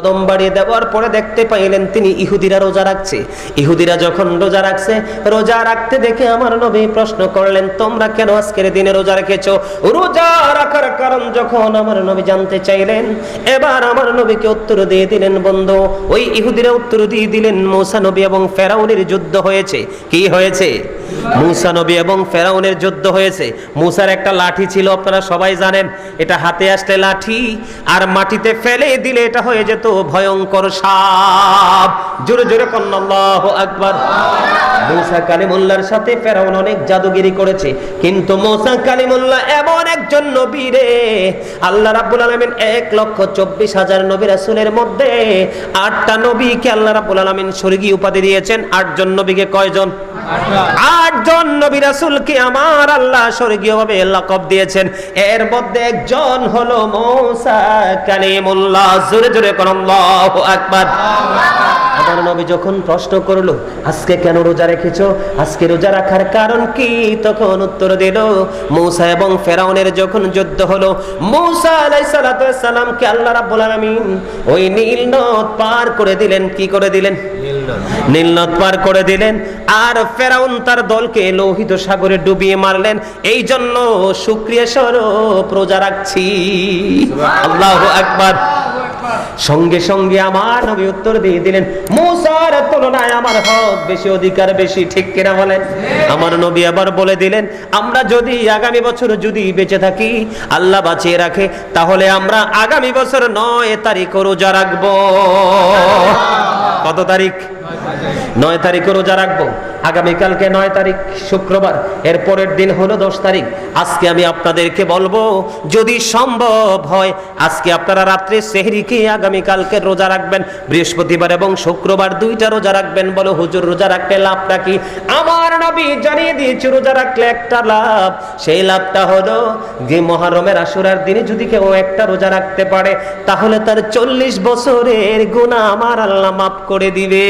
কদম বাড়িয়ে দেওয়ার পরে দেখতে পাইলেন তিনি ইহুদিরা রোজা রাখছে। ইহুদিরা যখন রোজা রাখছে, রোজা রাখতে দেখে আমার নবী প্রশ্ন করলেন, তোমরা কেন আজকের দিনে রোজা রেখেছো? রোজা রাখার কারণ যখন আমার নবী জানতে চাইলেন, এবার আমার নবীকে উত্তর দিয়ে দিলেন, বন্ধু, ওই ইহুদিরা উত্তর দিয়ে দিলেন, মৌসা নবী এবং ফেরাউনের যুদ্ধ হয়েছে। কি হয়েছে? মুসা নবী এবং ফেরাউনের যুদ্ধ হয়েছে। মুসার একটা লাঠি ছিল, আপনারা সবাই জানেন, এটা হাতে আসলে লাঠি, আর মাটিতে ফেলে দিলে এটা হয়ে যেত ভয়ঙ্কর সাপ। জোরে জোরে কন্নাল্লাহু আকবার। মুসা কালিমুল্লাহর সাথে ফেরাউন অনেক জাদুগিরি করেছে। কিন্তু মুসা কালিমুল্লাহ এমন একজন নবী রে। আল্লাহ রাব্বুল আলামিন এক লক্ষ চব্বিশ হাজার নবী রাসূলের মধ্যে আটটা নবীকে আল্লাহ রাব্বুল আলামিন স্বর্গীয় উপাধি দিয়েছেন। আটজন নবীকে কয়জন? আটজন নবী রাসূলকে আমার আল্লাহ স্বর্গীয় ভাবে লকব দিয়েছেন। এর মধ্যে একজন হলো মৌসা কালিমুল্লাহ। জোরে জোরে কোন আল্লাহু আকবার। আমার নবী যখন প্রশ্ন করল, আজকে কেন রোজা রেখেছো? আজকে রোজা রাখার কারণ কি? তখন উত্তর দিল, মৌসা এবং ফেরাউনের যখন যুদ্ধ হলো, মৌসা আলাইহিস সালাতু সালামকে আল্লাহ রাব্বুল আলামিন ওই নীল নদ পার করে দিলেন। কি করে দিলেন? নীল নদ পার করে দিলেন আর ফেরাউন তার দলকে লোহিত সাগরে ডুবিয়ে মারলেন। এই জন্য শুক্রিয়া স্বরূপ রোজা রাখছি। আল্লাহু আকবার। সঙ্গে সঙ্গে আমার নবী উত্তর দিয়ে দিলেন মুসার তুলনায় আমার হক বেশি অধিকার বেশি। ঠিক কিনা বলেন? আমার নবী আবার বলে দিলেন আমরা যদি আগামী বছর যদি বেঁচে থাকি আল্লাহ বাঁচিয়ে রাখে তাহলে আমরা আগামী বছর নয় তারিখ রোজা রাখব। কত তারিখ? নয় তারিখ রোজা রাখব। আগামীকালকে নয় তারিখ শুক্রবার, এর পরের দিন হলো দশ তারিখ। আজকে আমি আপনাদেরকে বলব, যদি সম্ভব হয়, আজকে আপনারা রাত্রে সেহরিকে আগামীকালকে রোজা রাখবেন, বৃহস্পতিবার এবং শুক্রবার দুইটা রোজা রাখবেন। বলো, হুজুর, রোজা রাখলে লাভটা কি? আমার নবী জানিয়ে দিয়েছি, রোজা রাখলে একটা লাভ। সেই লাভটা হলো, যে মহারমের আশুরার দিনে যদি কেউ একটা রোজা রাখতে পারে, তাহলে তার চল্লিশ বছরের গুণা আমার আল্লাহ মাফ করে দিবে।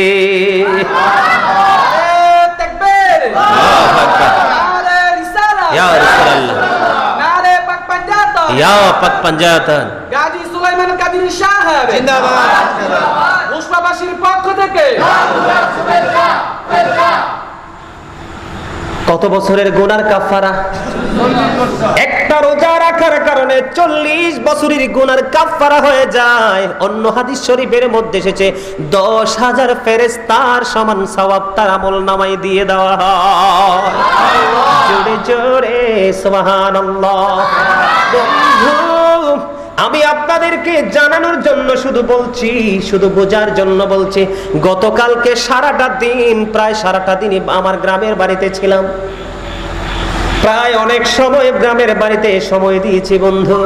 ইয়া রাসূলুল্লাহ নারে পাক পাঞ্জাতন ইয়া পাক পাঞ্জাতন গাজী সুলাইমান কাদির সাহেব জিন্দাবাদ পুষ্পাবাসীর পক্ষ থেকে কত বছরের গুনার কাফারা? একটা রোজা রাখার কারণে চল্লিশ বছরের গুনার কাফারা হয়ে যায়। অন্য হাদিস শরীফের মধ্যে এসেছে, দশ হাজার ফেরেস্তার সমান সওয়াব তার আমল নামাই দিয়ে দেওয়া হয়। জোরে জোরে বন্ধু, আমি আপনাদেরকে জানানোর জন্য শুধু বলছি, শুধু বোঝার জন্য বলছি, গতকালকে সারাটা দিন, প্রায় সারাটা দিনই আমার গ্রামের বাড়িতে ছিলাম। প্রায় অনেক সময় গ্রামের বাড়িতে সময় দিয়েছি, বন্ধু।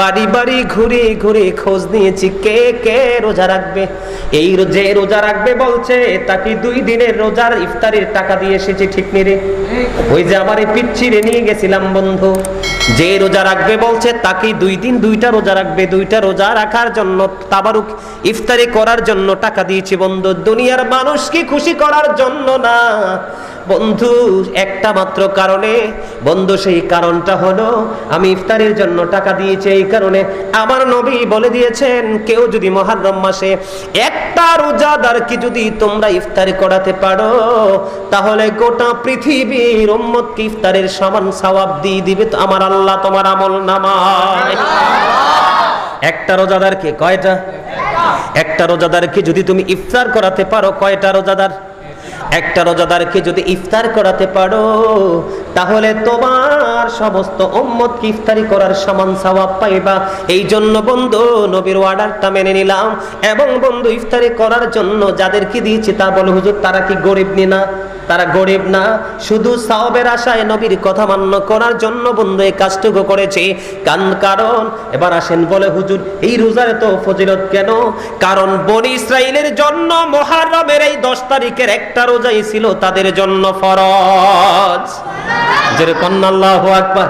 বাড়ি বাড়ি ঘুরে ঘুরে খোঁজ নিয়েছি, কে কে রোজা রাখবে? এই যে রোজা রাখবে বলছে, তাকে দুই দিনের রোজার ইফতারির টাকা দিয়ে এসেছি, ঠিক নেই রে। ওই যে আমার এই পিচ্ছিরে নিয়ে গেছিলাম, বন্ধু। যে রোজা রাখবে বলছে, তাকে দুই দিন দুইটা রোজা রাখবে। দুইটা রোজা রাখার জন্য তাবারুক ইফতারি করার জন্য টাকা দিয়েছি, বন্ধু। দুনিয়ার মানুষকে খুশি করার জন্য না? বন্ধু, একটা মাত্র কারণে। বন্ধু, সেই কারণটা হলো, আমি ইফতারের জন্য টাকা দিয়েছি, এই কারণে আমার নবী বলে দিয়েছেন, কেউ যদি মহারম মাসে একটা রোজাদারকে যদি তোমরা ইফতারি করাতে পারো, তাহলে গোটা পৃথিবীর উম্মতকে ইফতারের সমান সওয়াব দিয়ে দিবে তো আমার আল্লাহ, তোমার আমল নামায় একটা রোজাদারকে কয়টা? একটা রোজাদারকে যদি তুমি ইফতার করাতে পারো, কয়টা রোজাদার একটা রোজাদারকে যদি ইফতার করাতে পারো, তাহলে তোমার সমস্ত উম্মতকে ইফতারি করার সমান সওয়াব পাইবা। এই জন্য বন্ধু, নবীর অর্ডারটা মেনে নিলাম। এবং বন্ধু, ইফতারি করার জন্য যাদেরকে দিয়েছি, তা বলো, হুজুর, তারা কি গরিব নি না? তারা গরিব না, শুধু সাহবের আশায় নবীর কথা মান্য করার জন্য বন্ধু এই কাজটুকু করেছে। কান কারণ, এবার আসেন বলে, হুজুর, এই রোজার তো ফজিলত কেন? কারণ বনি ইসরাইলের জন্য মহারমের এই দশ তারিখের একটা রোজাই ছিল তাদের জন্য ফরজ। জোরে কন্যা আল্লাহ আকবার।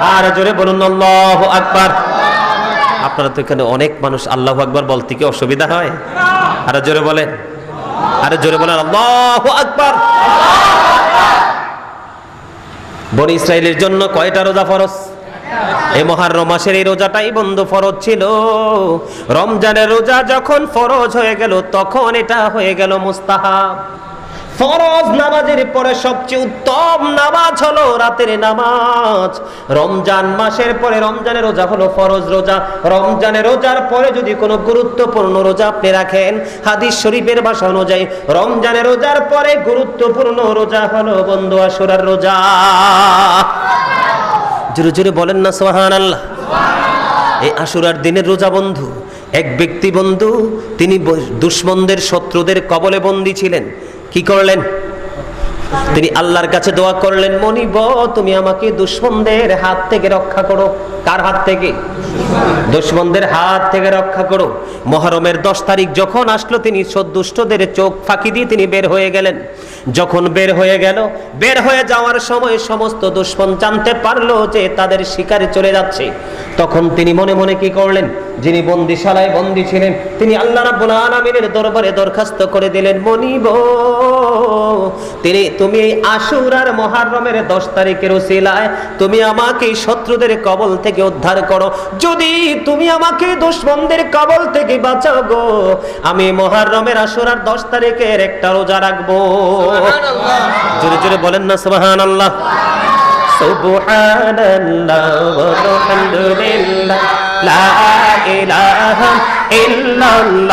আর জোরে বলুন, আল্লাহ আকবার। আপনারা তো এখানে অনেক মানুষ, আল্লাহ আকবার বলতে কি অসুবিধা হয়? আর জোরে বলেন। আরে জোরে বলেন, আল্লাহ আকবার। বড় ইসরায়েলের জন্য কয়টা রোজা ফরজ? এই মহার রমাসের এই রোজাটাই বন্ধ ফরজ ছিল। রমজানের রোজা যখন ফরজ হয়ে গেল, তখন এটা হয়ে গেল মুস্তাহাব। ফরজ নামাজের পরে সবচেয়ে উত্তম নামাজ হলো রাতের নামাজ। রমজান মাসের পরে রমজানের রোজা হলো ফরজ রোজা। রমজানের রোজার পরে যদি কোনো গুরুত্বপূর্ণ রোজা আপনি রাখেন, হাদিস শরীফের ভাষা অনুযায়ী রমজানের রোজার পরে গুরুত্বপূর্ণ রোজা হলো বন্ধু আসুরার রোজা। জোরে জোরে বলেন না সোহান আল্লাহ এই আশুরার দিনের রোজা বন্ধু, এক ব্যক্তি বন্ধু, তিনি দুশ্মনদের, শত্রুদের কবলে বন্দী ছিলেন। কি করলেন? তিনি আল্লাহর কাছে দোয়া করলেন, মনিব, তুমি আমাকে দুশ্মনদের হাত থেকে রক্ষা করো। কার হাত থেকে? দুশ্মনদের হাত থেকে রক্ষা করো। মহরমের দশ তারিখ যখন আসলো, তিনি দুষ্টদের চোখ ফাঁকি দিয়ে তিনি বের হয়ে গেলেন। যখন বের হয়ে গেল, বের হয়ে যাওয়ার সময় সমস্ত দুশ্মন জানতে পারল যে তাদের শিকারে চলে যাচ্ছে। তখন তিনি মনে মনে কি করলেন? যিনি বন্দিশালায় বন্দী ছিলেন, তিনি আল্লাহ রাব্বুল আলামিনের দরবারে দরখাস্ত করে দিলেন, মনিব, তিনি তুমি এই আশুরার মহারমের দশ তারিখের ওসিলায় তুমি আমাকে শত্রুদের কবল থেকে উদ্ধার করো। যদি তুমি আমাকে দুশ্মনদের কবল থেকে বাঁচাও গো আমি মহারমের আশুরার দশ তারিখের একটা রোজা রাখব। জোরে জোরে বলেন না সুবাহান আল্লাহ সুবহানাল্লাহ ওয়ালহামদুলিল্লাহ লা ইলাহা ইলাহা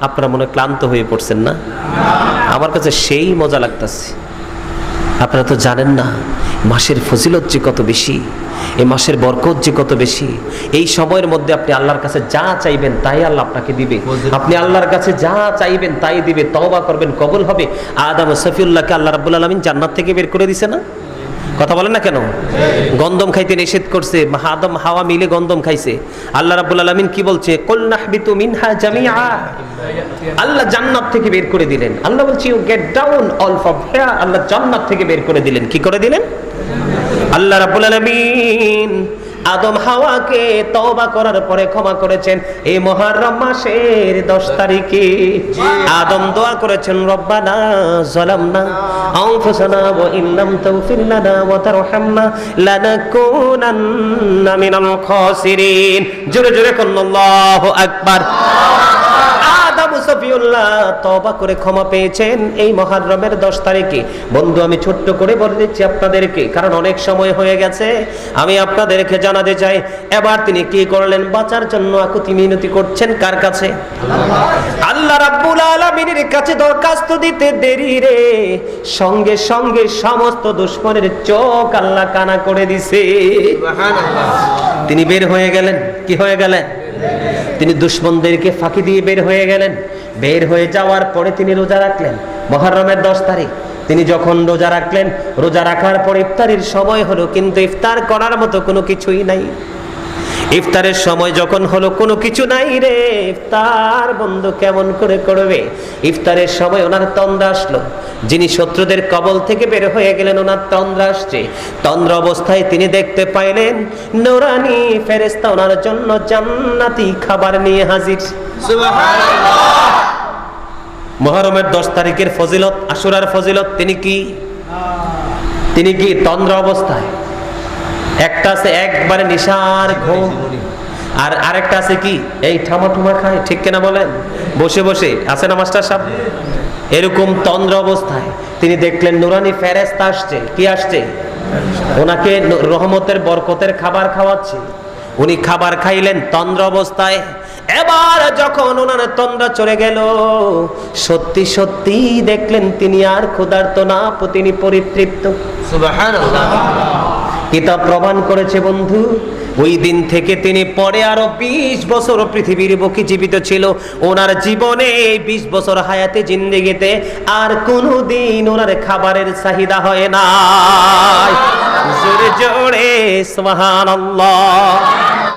আপনারা মনে ক্লান্ত হয়ে পড়ছেন না? আমার কাছে সেই মজা লাগতেছে। আপনারা তো জানেন না, মাসের ফজিলত যে কত বেশি এই মাসের বরকত যে কত বেশি। এই সময়ের মধ্যে আপনি আল্লাহর কাছে যা চাইবেন তাই আল্লাহ আপনাকে দিবে। আপনি আল্লাহর কাছে যা চাইবেন তাই দিবে, তওবা করবেন, কবুল হবে। আদম সফিউল্লাহকে আল্লাহ রাব্বুল আলামিন জান্নাত থেকে বের করে দিছে না? কথা বলেন না কেন? গন্ধম খাইতে নিষেধ করছে। আদম, হাওয়া মিলে গন্ধম খাইছে। আল্লাহ রাবুল আলমিন কি বলছে? মিনহা আল্লাহ জান্নাত থেকে বের করে দিলেন। আল্লাহ বলছে ইউ গেট ডাউন অল আল্লাহ জান্নাত থেকে বের করে দিলেন। কি করে দিলেন? আল্লাহ রাবুল আলামিন আদম হাওয়াকে তওবা করার পরে ক্ষমা করেছেন। এই মহারম মাসের 10 তারিখে আদম দোয়া করেছেন, রব্বানা যালামনা আনফুসানা ওয়া ইল্লাম তাগফির লানা ওয়া তারহামনা লানাকুনান্না মিনাল খাসিরিন। জোরে জোরে কোন আল্লাহু আকবার। আদম সফিউল্লাহ তবা করে ক্ষমা পেয়েছেন এই মহারমের দশ তারিখে। বন্ধু আমি ছোট্ট করে বলে দিচ্ছি আপনাদেরকে কারণ অনেক সময় হয়ে গেছে। আমি আপনাদেরকে জানাতে চাই এবার তিনি কি করলেন? বাঁচার জন্য আকুতি মিনতি করছেন কার কাছে? আল্লাহ রাব্বুল আলামিনের কাছে দরখাস্ত দিতে দেরি রে। সঙ্গে সঙ্গে সমস্ত দুশ্মনের চোখ আল্লাহ কানা করে দিছে। তিনি বের হয়ে গেলেন। কি হয়ে গেলেন? তিনি দুশ্মনদেরকে ফাঁকি দিয়ে বের হয়ে গেলেন। বের হয়ে যাওয়ার পরে তিনি রোজা রাখলেন। মহারমের দশ তারিখ। তিনি যখন রোজা রাখলেন, রোজা রাখার পর ইফতারির সময় হলো, কিন্তু ইফতার করার মতো কোনো কিছুই নাই। ইফতারের সময় যখন হলো কোনো কিছু নাই রে ইফতার বন্ধু কেমন করে করবে? ইফতারের সময় ওনার তন্দ্রা আসলো। যিনি শত্রুদের কবল থেকে বের হয়ে গেলেন ওনার তন্দ্রা আসছে। তন্দ্র অবস্থায় তিনি দেখতে পাইলেন নোরানি ফেরেস্তা ওনার জন্য জান্নাতি খাবার নিয়ে হাজির। মহরমের দশ তারিখের ফজিলত আশুরার ফজিলত তিনি কি? তিনি কি তন্দ্র অবস্থায়? একটা আছে একবারে নিশার ঘুম। আর আরেকটা আছে কি? এই ঠামা ঠুমা খায়, ঠিক কিনা বলেন? বসে বসে। আছে না, মাস্টার সাহেব? এরকম তন্দ্র অবস্থায় তিনি দেখলেন নুরানি ফেরেস্তা আসছে। কি আসছে? ওনাকে রহমতের, বরকতের খাবার খাওয়াচ্ছে। উনি খাবার খাইলেন তন্দ্র অবস্থায়। এবার যখন ওনার তন্দ্রা চলে গেল, সত্যি সত্যি দেখলেন তিনি আর ক্ষুধার্ত না, তিনি পরিতৃপ্ত। কিতাব প্রমাণ করেছে বন্ধু, ওই দিন থেকে তিনি পরে আরও বিশ বছর পৃথিবীর বুকে জীবিত ছিল। ওনার জীবনে এই বিশ বছর হায়াতে জিন্দেগিতে আর কোনো দিন ওনার খাবারের চাহিদা হয় না জোরে জোরে, সুবহানাল্লাহ।